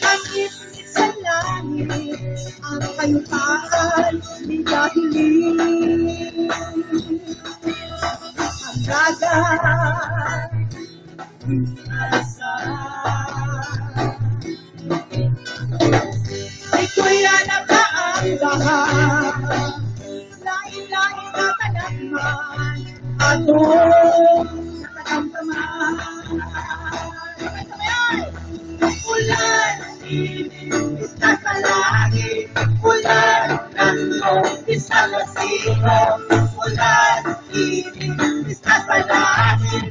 Bakit sa langit ang kayutaan dinahilin? Ang daga asa. Ito'y nanapaan lahat. Lain-lain na tanagman. Ano? Nandong isa sa sino, ulan, isa sa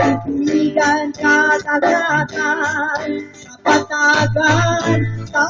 Pagnigan katagatan sa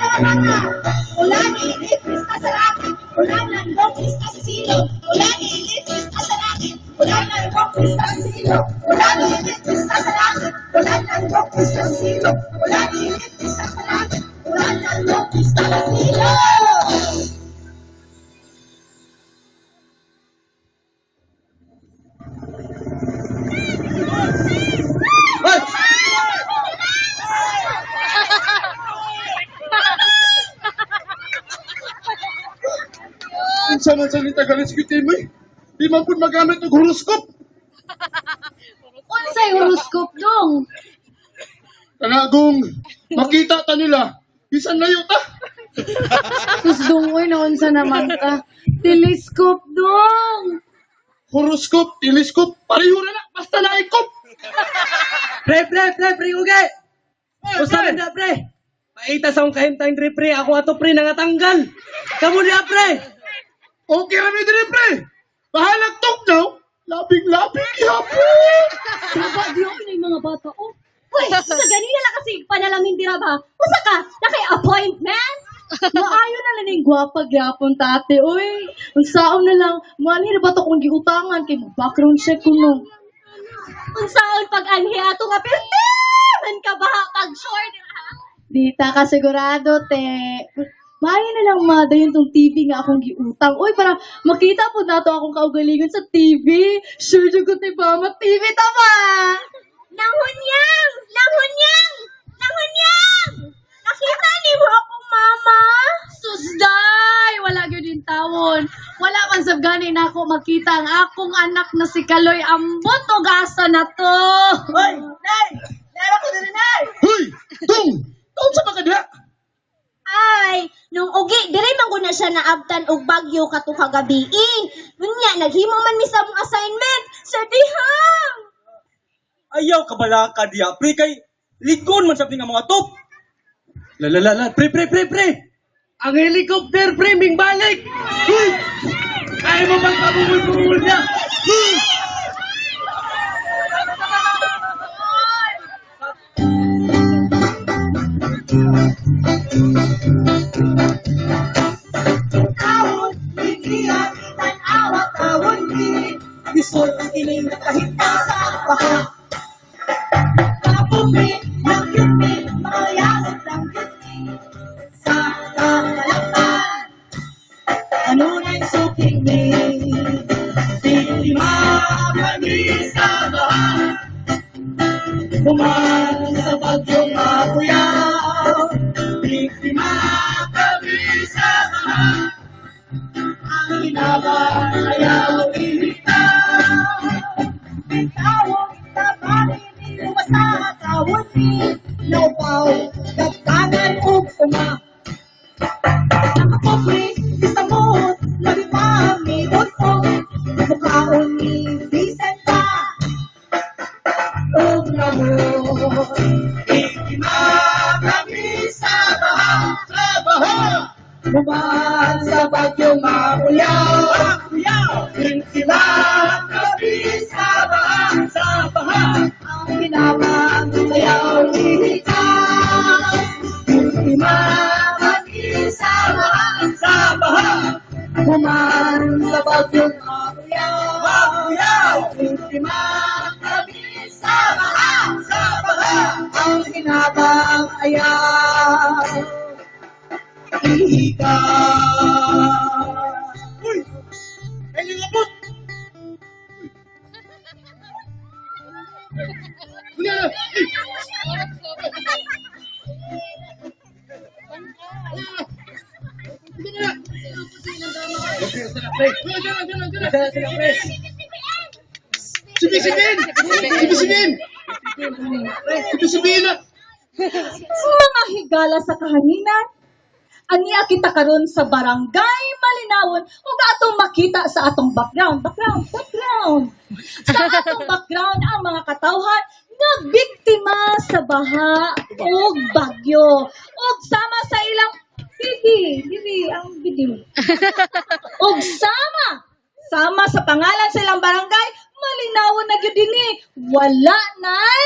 Bata. Ulan, init, pista sa landong, pista sa silong. Ulan, init, pista sa langit. Ulan, landong, pista sa silong. Unsa man sa nita galit sa mo eh. Di man pud magamit og horoscope. Unsay horoscope dong? Kanagong makita ta nila. Bisan layo ta. Sus dong oy na unsa naman ta? Telescope dong. Horoscope, telescope, pareho na na. Basta na ikop. Pre, pre, pre, pre, uge! Usa man na, pre! Paita sa akong kahimtang pre, pre, ako ato pre, nangatanggal! Kamu na, pre! Okay ra mi diri pre. Bahalag tugnaw. Labing-labing gihapon. Diba di ako na yung mga bata oh. Uy, sa ganina lang kasi panalangin tira ba? Usa ka, naki-appointment? Maayo na lang yung gwapa gyapon tate, uy. Ang saon na lang, mani na ba to kung giutangan kay background check ko no. Ang saon pag anhi ato nga perte, man ka ba pag short ha? Di ta ka sigurado, te. Maayo na lang madayon tong TV nga akong giutang. Uy, para makita po na to akong kaugalingon sa TV. Sure jud ko te ba, ma-TV ta ba? Nangunyang! Nangunyang! Nangunyang! Nakita ni mo akong mama? Susday! Wala gyud din tawon. Wala man sab gani na ako makita ang akong anak na si Kaloy ambot og asa na to. Hoy, Nay! Nara ko diri, Nay! Hoy, tung. Taon sa mga. Ay, nung ugi, dire man ko na siya naabtan og bagyo kato kagabi. Unya, naghimo man mi sa mong assignment. Sa dihang! Ayaw ka bala ka diya, pre, kay ligon man sa nga mga top! La la la la, pre, pre, pre, pre! Ang helicopter, pre, ming balik! Kaya mo bang kabumul-bumul niya? Huy! Tawon, Tawag na panin Lumasa tawag ni Naupaw Gagkanan o uma Nakapopri Isa mo Labi pa mi Oso Mukhaon ni Vicenta Og namor Biktima kami sa baha Sa baha Buman sa bagyong makuyaw Buman sa bagyong makuyaw Makuyaw Biktima kami sa baha Sa baha Ang ginawang ayaw ikaw. Uy! Ay, yung Na, dyan na! Sibisibin! Sibisibin! Sibisibin na! Mga higala sa kahanginan, aniya kita karon sa barangay Malinawon ug atong makita sa atong background, background, background. Sa atong background ang mga katawhan nga biktima sa baha ug bagyo ug sama sa ilang Didi, didi, ang video. ug sama sama sa pangalan sa ilang barangay Malinawon na gyud dinhi. Wala nay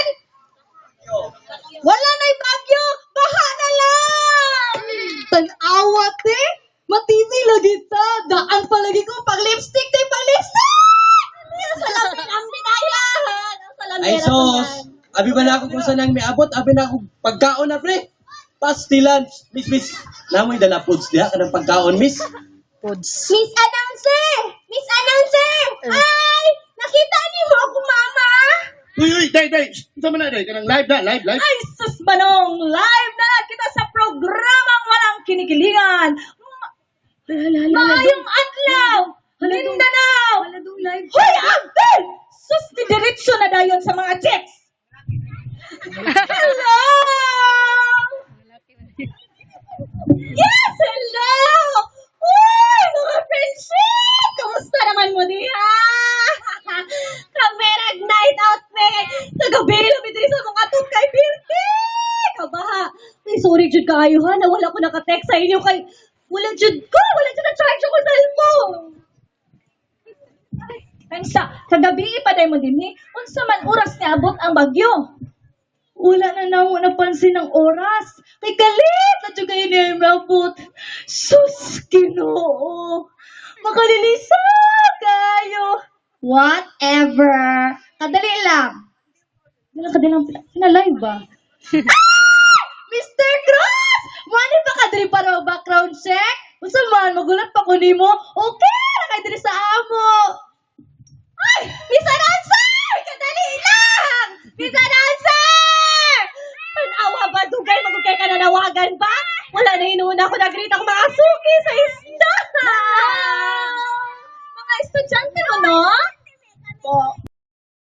wala na'y bagyo! Baha na lang! Tanawa, te! Matindi lagi ta! Daan palagi ko pag lipstick, te! Pag lipstick! Salamin ang binayan! Salamin Ay sos, abi ba na ako kung saan ang may abot, abi na ako pagkaon na pre. Pastilan, miss, miss. Namoy dala foods diha kanang pagkaon, miss. Miss Announcer! Miss Announcer! Ay! Nakita niyo mo ako, mama? Uy, uy, day, day! Sama na, day. Kanang live na, live, live. Ay, sus manong! Live na kita sa programang walang kinikilingan! Ma- Maayong adlaw! Mindanao! Hoy, Uncle! Sus, didiretso na dayon sa mga chicks! Hello! Yes, hello! Uy, mga friendship! Kamusta naman mo diha? Kamerag night out, me! Kagabi, lumidiri sa mga atong kay Birte! Kabaha! Ay, sorry, Jud kayo ha, na wala ko nakatext sa inyo kay... Wala, Jud ko! Wala, Jud na-charge ako sa cellphone! Ay, sa, kagabi pa mo din eh. Unsa man oras ni abot ang bagyo. Wala na na mo napansin ng oras. May galit na dyan kayo ni Rabot. Sus, kinoo. Makalilisa kayo. Whatever. Kadali lang. Wala ka din lang. Pinalive ba? Mr. Cruz! Mani pa ka diri para background check? Unsa man, magulat pa ko nimo. Okay, ra diri sa